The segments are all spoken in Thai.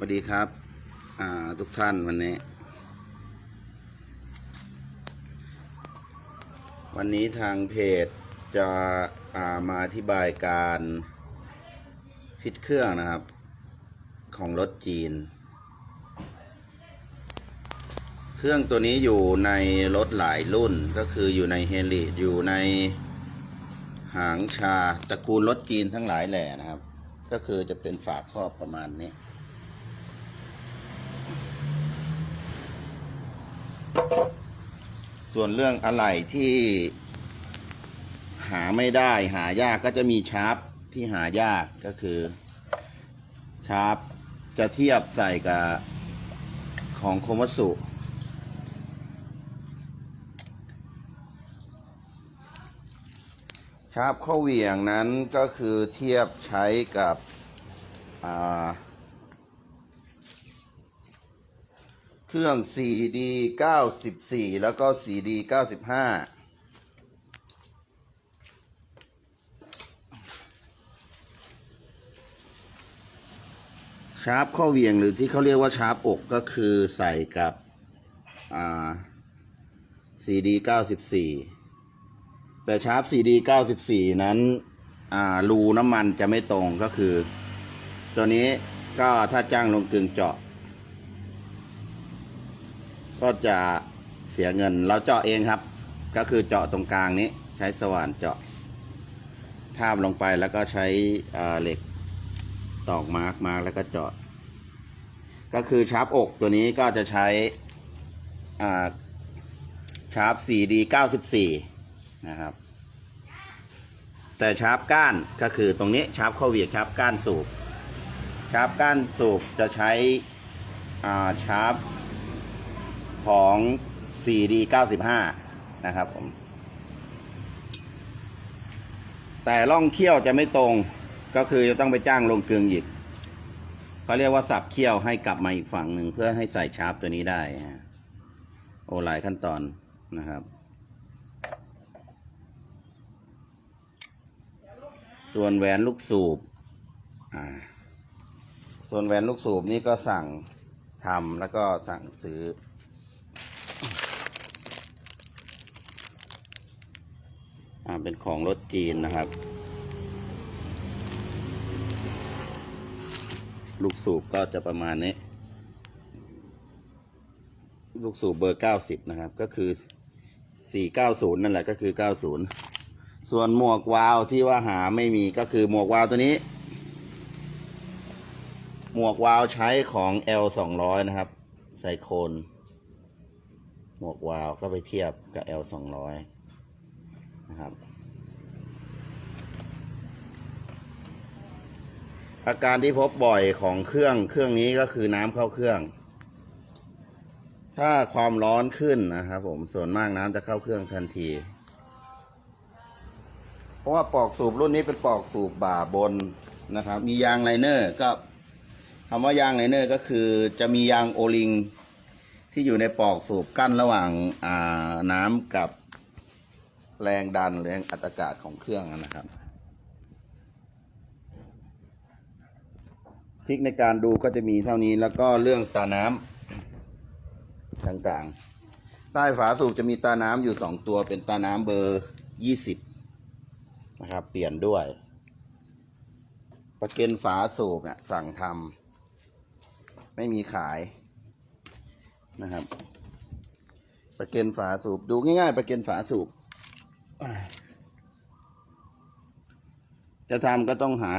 สวัสดีครับ ทุกท่านวันนี้ วันนี้ทางเพจจะามาอธิบายการฟิตเครื่องนะครับ ของรถจีน เครื่องตัวนี้อยู่ในรถหลายรุ่นก็คืออยู่ในเฮลิอยู่ในหางชาตระกูลรถจีนทั้งหลายแหล่นะครับ ก็คือจะเป็นฝาครอบประมาณนี้ ส่วนเรื่องอะไหล่ที่หาไม่ได้หายากก็จะมีชาร์ปที่หายากก็คือชาร์ปจะเทียบใส่กับของโคมัสุชาร์ปข้อเหวี่ยงนั้นก็คือเทียบใช้กับอ่า เครื่อง 4D 94 แล้วก็ 4D 95ชาร์ปข้อเวียงหรือที่เขาเรียกว่าชาร์ปอกก็คือใส่กับ อ่า 4D 94 แต่ชาร์ป 4D 94 นั้น อ่า รูน้ำมันจะไม่ตรงก็คือ ตัวนี้ก็ถ้าจ้างลงกึ่งเจาะ ก็จะเสียเงินเราเจาะเองครับ ก็คือเจาะตรงกลางนี้ใช้สว่านเจาะทาบลงไปแล้วก็ใช้เหล็กตอกมาร์กมาร์กแล้วก็เจาะก็คือชาร์ปอกตัวนี้ก็จะใช้ชาร์ป 4D 94 นะครับ แต่ชาร์ปก้านก็คือตรงนี้ชาร์ปเข้าเวียดชาร์ปก้านสูบชาร์ปก้านสูบจะใช้ชาร์ป ของ 4D 95 นะครับผม แต่ร่องเขี้ยวจะไม่ตรงก็คือจะต้องไปจ้างลงกลึงอีกเขาเรียกว่าสับเขี้ยวให้กลับมาอีกฝั่งหนึ่งเพื่อให้ใส่ชาร์ปตัวนี้ได้โอ้หลายขั้นตอนนะครับ ส่วนแหวนลูกสูบอ่าส่วนแหวนลูกสูบนี่ก็สั่งทำแล้วก็สั่งซื้อ อ่า เป็นของรถจีนนะครับ ลูกสูบก็จะประมาณนี้ ลูกสูบเบอร์เก้าสิบนะครับ ก็คือสี่เก้าศูนย์นั่นแหละก็คือเก้าศูนย์ส่วนหมวกวาล์วที่ว่าหาไม่มีก็คือหมวกวาล์วตัวนี้ หมวกวาล์วใช้ของ L สองร้อยนะครับไซโคนหมวกวาล์วก็ไปเทียบกับ L สองร้อย นะครับ อาการที่พบบ่อยของเครื่องเครื่องนี้ก็คือน้ำเข้าเครื่อง ถ้าความร้อนขึ้นนะครับ ผมส่วนมากน้ำจะเข้าเครื่องทันที เพราะว่าปลอกสูบรุ่นนี้เป็นปลอกสูบบ่าบนนะครับ มียางไลเนอร์ก็คำว่ายางไลเนอร์ก็คือจะมียางโอลิงที่อยู่ในปลอกสูบกั้นระหว่างาน้ำกับ แรงดันแรงอัตอากาศของเครื่องนะครับทริคในการดูก็จะมีเท่านี้แล้วก็เรื่องตาน้ำต่างๆ ใต้ฝาสูบจะมีตาน้ำอยู่สองตัวเป็นตาน้ำเบอร์ยี่สิบนะครับ เปลี่ยนด้วย ประเกันฝาสูบเนี่ยสั่งทำไม่มีขายนะครับ ประเกันฝาสูบดูง่ายๆ ประเกันฝาสูบ จะทำก็ต้องหา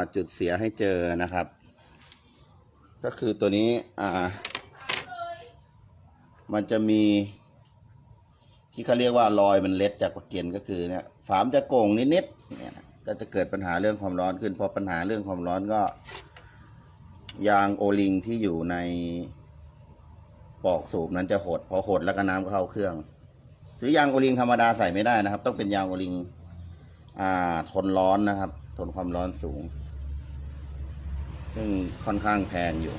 าจุดเสียให้เจอนะครับ ก็คือตัวนี้มันจะมี ที่เขาเรียกว่ารอยมันเล็ดจากปะเกียนก็คือเนี่ยฝามจะโก่งนิดๆเนี่ยนะก็จะเกิดปัญหาเรื่องความร้อนขึ้นพอปัญหาเรื่องความร้อนก็ยางโอลิงที่อยู่ในปลอกสูบนั้นจะหด พอหดแล้วก็น้ำก็เข้าเครื่อง ซื้อยางโอลิงธรรมดาใส่ไม่ได้นะครับ ต้องเป็นยางโอลิงอ่าทนร้อนนะครับ ทนความร้อนสูง ซึ่งค่อนข้างแพงอยู่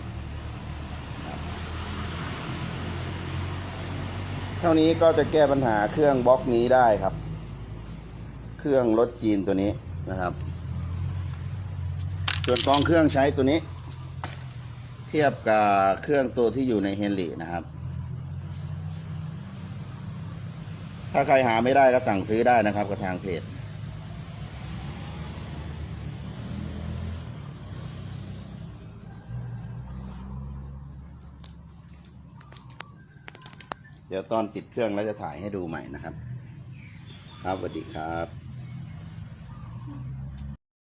เท่านี้ก็จะแก้ปัญหาเครื่องบล็อกนี้ได้ครับ เครื่องรถจีนตัวนี้นะครับ ส่วนกองเครื่องใช้ตัวนี้ เทียบกับเครื่องตัวที่อยู่ในเฮนรี่นะครับ ถ้าใครหาไม่ได้ก็สั่งซื้อได้นะครับกับทางเพจเดี๋ยวตอนติดเครื่องแล้วจะถ่ายให้ดูใหม่นะครับ ครับสวัสดีครับ